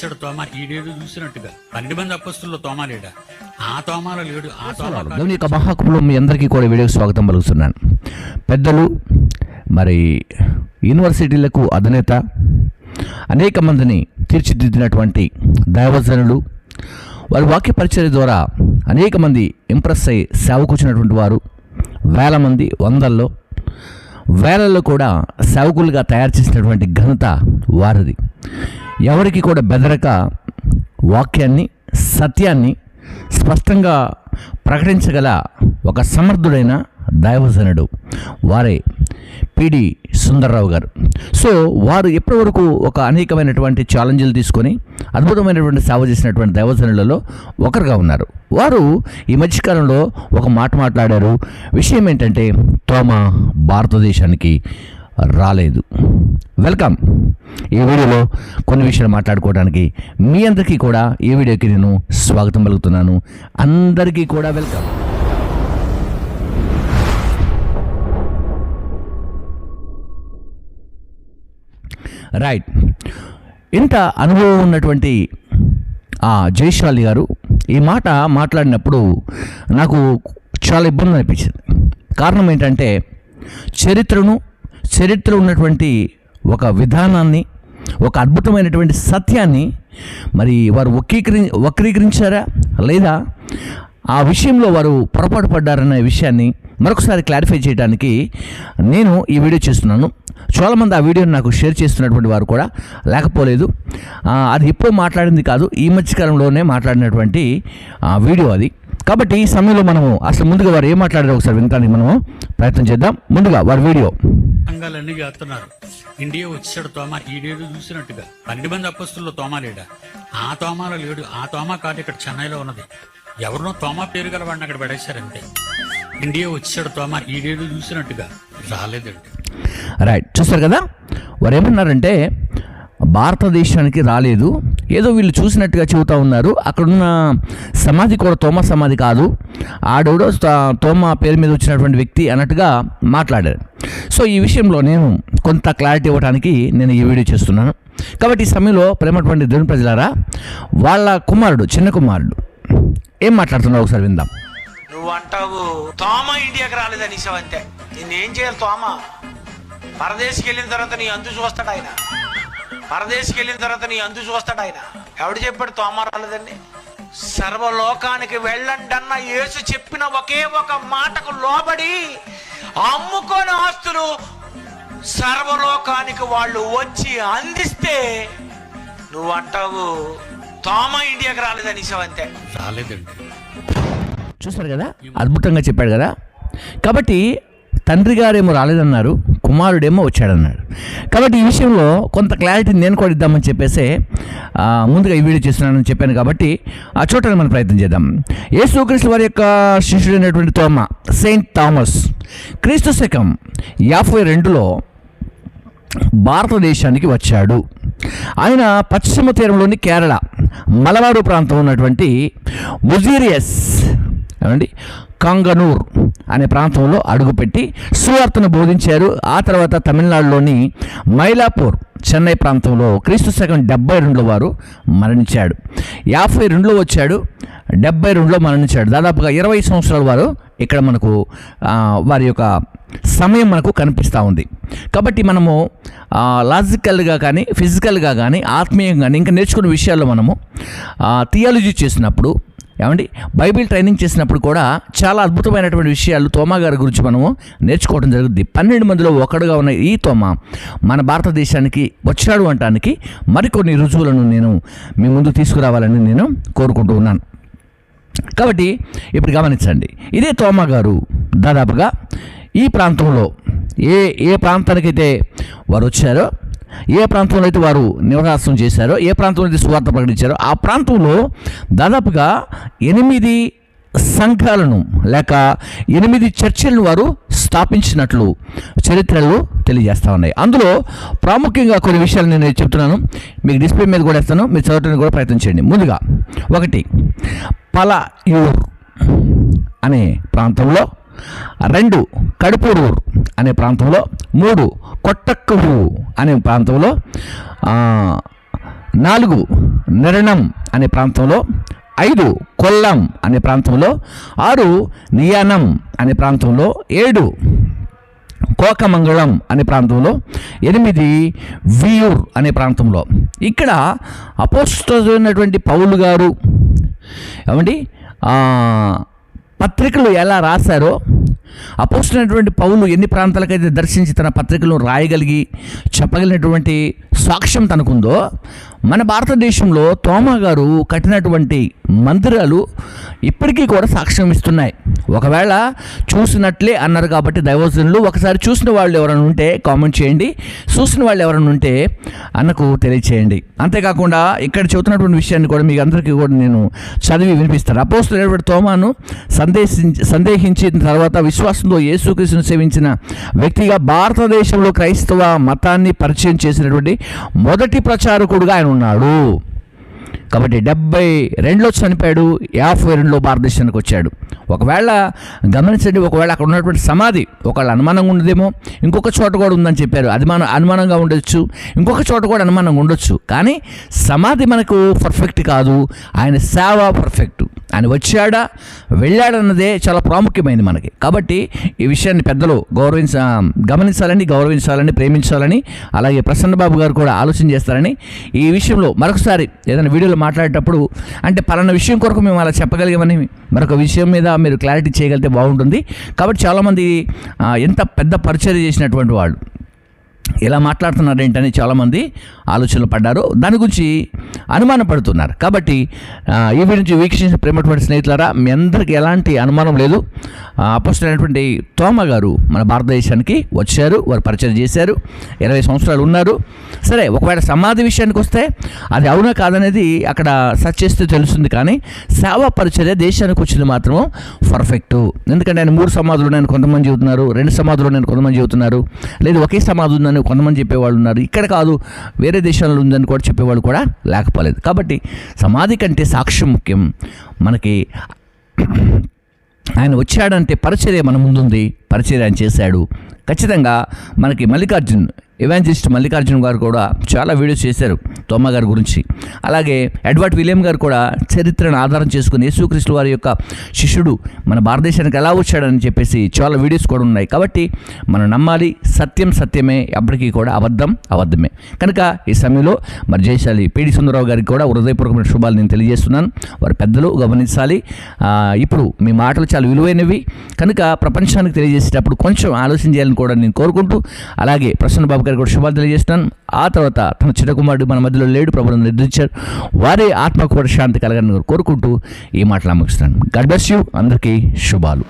వచ్చాడు తోమ ఈడేడు చూసినట్టుగా. పన్నెండు మంది అప్పస్తుల్లో తోమ లేడా ఆ తోమాలో లేడు ఆ తోమ కాదు. దేవుని యొక్క మహాకులం మీ అందరికీ కూడా వీడియోకి స్వాగతం పలుకుతున్నాను. పెద్దలు మరి యూనివర్సిటీలకు అధినేత అనేక మందిని తీర్చిదిద్దినటువంటి దైవజనులు వారి వాక్య పరిచర్య ద్వారా అనేక మంది ఇంప్రెస్ అయ్యి సేవకూర్చున్నటువంటి వారు వేల మంది వందల్లో వేలల్లో కూడా సేవకులుగా తయారు చేసినటువంటి ఘనత వారిది. ఎవరికి కూడా బెదరక వాక్యాన్ని సత్యాన్ని స్పష్టంగా ప్రకటించగల ఒక సమర్థుడైన దైవజనుడు వారే పిడి సుందర్రావు గారు. సో వారు ఇప్పటివరకు ఒక అనేకమైనటువంటి ఛాలెంజ్లు తీసుకొని అద్భుతమైనటువంటి సేవ చేసినటువంటి దైవజనులలో ఒకరుగా ఉన్నారు. వారు ఈ మధ్యకాలంలో ఒక మాట మాట్లాడారు. విషయం ఏంటంటే తోమ భారతదేశానికి రాలేదు. వెల్కమ్ ఈ వీడియోలో కొన్ని విషయాలు మాట్లాడుకోవడానికి మీ అందరికీ కూడా ఈ వీడియోకి నేను స్వాగతం పలుకుతున్నాను. అందరికీ కూడా వెల్కమ్ రైట్ ఇంత అనుభవం ఉన్నటువంటి ఆ జయశాలి గారు ఈ మాట మాట్లాడినప్పుడు నాకు చాలా ఇబ్బంది అనిపించింది. కారణం ఏంటంటే చరిత్రను చరిత్ర ఉన్నటువంటి ఒక విధానాన్ని ఒక అద్భుతమైనటువంటి సత్యాన్ని మరి వారు వక్రీకరి వక్రీకరించారా? లేదా ఆ విషయంలో వారు పొరపాటు పడ్డారనే విషయాన్ని మరొకసారి క్లారిఫై చేయడానికి నేను ఈ వీడియో చేస్తున్నాను. చాలామంది ఆ వీడియోని నాకు షేర్ చేస్తున్నటువంటి వారు కూడా లేకపోలేదు. అది ఇప్పుడు మాట్లాడింది కాదు ఈ మధ్యకాలంలోనే మాట్లాడినటువంటి ఆ, వీడియో అది. కాబట్టి ఈ సమయంలో మనము అసలు ముందుగా వారు ఏం మాట్లాడారో ఒకసారి వినడానికి మనము ప్రయత్నం చేద్దాం. ముందుగా వారి వీడియో. సంఘాలన్నీ చేస్తున్నారు ఇండియా వచ్చాడు తోమా ఈడేడు చూసినట్టుగా. పన్నెండు మంది అప్పస్తుల్లో తోమ లేడా? ఆ తోమాలో లేడు. ఆ తోమా కాదు ఇక్కడ చెన్నైలో ఉన్నది. ఎవరినో తోమా పేరు గల వాడిని అక్కడ పడేశారంటే ఇండియా వచ్చాడు తోమా ఈడేడు చూసినట్టుగా. రాలేదండి. రైట్ చూస్తారు కదా? వారు ఏమన్నారంటే భారతదేశానికి రాలేదు. ఏదో వీళ్ళు చూసినట్టుగా చెబుతూ ఉన్నారు. అక్కడున్న సమాధి కూడా తోమ సమాధి కాదు. ఆడెవడో త- తోమ పేరు మీద వచ్చినటువంటి వ్యక్తి అన్నట్టుగా మాట్లాడారు. సో ఈ విషయంలో నేను కొంత క్లారిటీ ఇవ్వడానికి నేను ఈ వీడియో చేస్తున్నాను. కాబట్టి ఈ సమయంలో ప్రేమటువంటి దేవుని ప్రజలారా వాళ్ళ కుమారుడు చిన్న కుమారుడు ఏం మాట్లాడుతున్నావు ఒకసారి విందాం. నువ్వు అంటావు తోమ ఇండియాకి రాలేదని అంతే నిన్నేం చేయాలి తోమ? పరదేశికి వెళ్ళిన తర్వాత నీ అంతు చూస్తాడు ఆయన. పరదేశికి వెళ్ళిన తర్వాత నీ అంతు చూస్తాడు ఆయన. ఎవడు చెప్పాడు తోమ రాలేదండి? సర్వలోకానికి వెళ్ళండి అన్న యేసు చెప్పిన ఒకే ఒక మాటకు లోబడి అమ్ముకోని ఆస్తులు సర్వలోకానికి వాళ్ళు వచ్చి అందిస్తే నువ్వు అంటావు తోమ ఇండియాకి రాలేదని అంతే. రాలేదండి. చూస్తారు కదా? అద్భుతంగా చెప్పాడు కదా? కాబట్టి తండ్రి గారేమో రాలేదన్నారు. కుమారుడేమో వచ్చాడన్నాడు. కాబట్టి ఈ విషయంలో కొంత క్లారిటీ నేను కూడా ఇద్దామని చెప్పేసి ముందుగా ఈ వీడియో చేస్తున్నానని చెప్పాను కాబట్టి ఆ చూడటానికి మనం ప్రయత్నం చేద్దాం. యేసుక్రీస్తు వారి యొక్క శిష్యుడైనటువంటి తోమ సెయింట్ థామస్ క్రీస్తు శకం యాభై రెండులో భారతదేశానికి వచ్చాడు. ఆయన పశ్చిమ తీరంలోని కేరళ మలబారు ప్రాంతం ఉన్నటువంటి ముజీరియస్ ఏమండి? కంగనూర్ అనే ప్రాంతంలో అడుగుపెట్టి సువార్తను బోధించారు. ఆ తర్వాత తమిళనాడులోని మైలాపూర్ చెన్నై ప్రాంతంలో క్రీస్తు శకం డెబ్బై రెండులో వారు మరణించాడు. యాభై రెండులో వచ్చాడు డెబ్బై రెండులో మరణించాడు. దాదాపుగా ఇరవై సంవత్సరాల వారు ఇక్కడ మనకు వారి యొక్క సమయం మనకు కనిపిస్తూ ఉంది. కాబట్టి మనము లాజికల్గా కానీ ఫిజికల్గా కానీ ఆత్మీయంగా కానీ ఇంకా నేర్చుకున్న విషయాల్లో మనము థియాలజీ చేసినప్పుడు ఏమండి? బైబిల్ ట్రైనింగ్ చేసినప్పుడు కూడా చాలా అద్భుతమైనటువంటి విషయాలు తోమా గారి గురించి మనము నేర్చుకోవడం జరుగుద్ది. పన్నెండు మందిలో ఒకడుగా ఉన్న ఈ తోమ మన భారతదేశానికి వచ్చాడు అనటానికి మరికొన్ని రుజువులను నేను మీ ముందు తీసుకురావాలని నేను కోరుకుంటూ ఉన్నాను. కాబట్టి ఇప్పుడు గమనించండి. ఇదే తోమ గారు దాదాపుగా ఈ ప్రాంతంలో ఏ ఏ ప్రాంతానికైతే వారు వచ్చారో ఏ ప్రాంతంలో అయితే వారు నివాసం చేశారో ఏ ప్రాంతంలో అయితే సువార్త ప్రకటించారో ఆ ప్రాంతంలో దాదాపుగా ఎనిమిది సంఘాలను లేక ఎనిమిది చర్చలను వారు స్థాపించినట్లు చరిత్రలు తెలియజేస్తూ ఉన్నాయి. అందులో ప్రాముఖ్యంగా కొన్ని విషయాలు నేను చెప్తున్నాను. మీకు డిస్ప్లే మీద కూడా ఇస్తాను మీరు చదవటానికి కూడా ప్రయత్నం చేయండి. ముందుగా ఒకటి పలయూర్ అనే ప్రాంతంలో రెండు కడుపూరూర్ అనే ప్రాంతంలో మూడు కొట్టక్కవు అనే ప్రాంతంలో నాలుగు నిర్ణం అనే ప్రాంతంలో ఐదు కొల్లం అనే ప్రాంతంలో ఆరు నియానం అనే ప్రాంతంలో ఏడు కోకమంగళం అనే ప్రాంతంలో ఎనిమిది వియూర్ అనే ప్రాంతంలో. ఇక్కడ అపోస్టైనటువంటి పౌలు గారు ఏమండి? పత్రికలు ఎలా రాశారో అపోస్తున్నటువంటి పౌలు ఎన్ని ప్రాంతాలకైతే దర్శించి తన పత్రికలను రాయగలిగి చెప్పగలిగినటువంటి సాక్ష్యం తనకుందో మన భారతదేశంలో తోమా గారు కట్టినటువంటి మందిరాలు ఇప్పటికీ కూడా సాక్ష్యం ఇస్తున్నాయి. ఒకవేళ చూసినట్లే అన్నారు కాబట్టి దైవజనులు ఒకసారి చూసిన వాళ్ళు ఎవరైనా ఉంటే కామెంట్ చేయండి. చూసిన వాళ్ళు ఎవరైనా ఉంటే అన్నకు తెలియచేయండి. అంతేకాకుండా ఇక్కడ చెబుతున్నటువంటి విషయాన్ని కూడా మీకు అందరికీ కూడా నేను చదివి వినిపిస్తాను. అపోస్తున్నటువంటి తోమాను సందేశించి సందేహించిన తర్వాత విశ్వాసంతో యేసుక్రీస్తును సేవించిన వ్యక్తిగా భారతదేశంలో క్రైస్తవ మతాన్ని పరిచయం చేసినటువంటి మొదటి ప్రచారకుడుగా ఆయన ఉన్నాడు. కాబట్టి డెబ్బై రెండులో చనిపోయాడు యాభై రెండులో భారతదేశానికి వచ్చాడు. ఒకవేళ గమనించండి ఒకవేళ అక్కడ ఉన్నటువంటి సమాధి ఒకవేళ అనుమానంగా ఉండదేమో ఇంకొక చోట కూడా ఉందని చెప్పారు. అనుమానం అనుమానంగా ఉండొచ్చు ఇంకొక చోట కూడా అనుమానంగా ఉండొచ్చు. కానీ సమాధి మనకు పర్ఫెక్ట్ కాదు ఆయన సేవ పర్ఫెక్ట్ ఆయన వచ్చాడా? వెళ్ళాడన్నదే చాలా ప్రాముఖ్యమైనది మనకి. కాబట్టి ఈ విషయాన్ని పెద్దలు గౌరవించ గమనించాలని గౌరవించాలని ప్రేమించాలని అలాగే ప్రసన్న బాబు గారు కూడా ఆలోచన చేస్తారని ఈ విషయంలో మరొకసారి ఏదైనా వీడియోలో మాట్లాడేటప్పుడు అంటే పలానా విషయం కొరకు మేము అలా చెప్పగలిగామని మరొక విషయం మీద మీరు క్లారిటీ చేయగలిగితే బాగుంటుంది. కాబట్టి చాలామంది ఎంత పెద్ద పరిచయం చేసినటువంటి వాళ్ళు ఇలా మాట్లాడుతున్నారు ఏంటని చాలామంది ఆలోచనలు పడ్డారు. దాని గురించి అనుమానం పడుతున్నారు కాబట్టి ఈ గురించి నుంచి వీక్షించిన ప్రేమటువంటి స్నేహితులారా మీ అందరికీ ఎలాంటి అనుమానం లేదు. అపోస్తున్నటువంటి తోమ గారు మన భారతదేశానికి వచ్చారు వారు పరిచయం చేశారు ఇరవై సంవత్సరాలు ఉన్నారు. సరే ఒకవేళ సమాధి విషయానికి వస్తే అది అవునా కాదనేది అక్కడ సెర్చ్ చేస్తే తెలుస్తుంది కానీ సేవా పరిచర్య దేశానికి వచ్చింది మాత్రం పర్ఫెక్ట్ ఎందుకంటే ఆయన మూడు సమాధులు నేను కొంతమంది చెబుతున్నారు రెండు సమాధులు నేను కొంతమంది చెబుతున్నారు లేదు ఒకే సమాధి ఉందని కొంతమంది చెప్పేవాళ్ళు ఉన్నారు. ఇక్కడ కాదు వేరే దేశాల్లో ఉందని కూడా చెప్పేవాళ్ళు కూడా లేకపోలేదు. కాబట్టి సమాధి కంటే సాక్ష్యం ముఖ్యం. మనకి ఆయన వచ్చాడంటే పరిచర్య మన ముందుంది. పరిచర్య ఆయన చేశాడు. ఖచ్చితంగా మనకి మల్లికార్జున్ ఎవాంజలిస్ట్ మల్లికార్జున గారు కూడా చాలా వీడియోస్ చేశారు తోమ గారి గురించి. అలాగే ఎడ్వర్డ్ విలియం గారు కూడా చరిత్రను ఆధారం చేసుకుని యేసుక్రీస్తు వారి యొక్క శిష్యుడు మన భారతదేశానికి ఎలా వచ్చాడని చెప్పేసి చాలా వీడియోస్ కూడా ఉన్నాయి. కాబట్టి మనం నమ్మాలి సత్యం సత్యమే ఎప్పటికీ కూడా అబద్ధం అబద్ధమే. కనుక ఈ సమయంలో మరి జయశాలి పీడి సుందరరావు గారికి కూడా హృదయపూర్వకమైన శుభాలు నేను తెలియజేస్తున్నాను. వారి పెద్దలు గమనించాలి. ఇప్పుడు మీ మాటలు చాలా విలువైనవి. కనుక ప్రపంచానికి తెలియజేసేటప్పుడు కొంచెం ఆలోచన చేయాలని కూడా నేను కోరుకుంటూ అలాగే ప్రసన్న బాబు గారికి కూడా శుభాలు తెలియజేస్తున్నాను ఆ తర్వాత తన చిన్న కుమారుడు మన మధ్యలో లేడు ప్రభుత్వం నిర్దించారు వారి ఆత్మకు కూడా శాంతి కలగాలని కోరుకుంటూ ఈ మాటలు ముగిస్తున్నాను. God bless you. అందరికీ శుభాలు.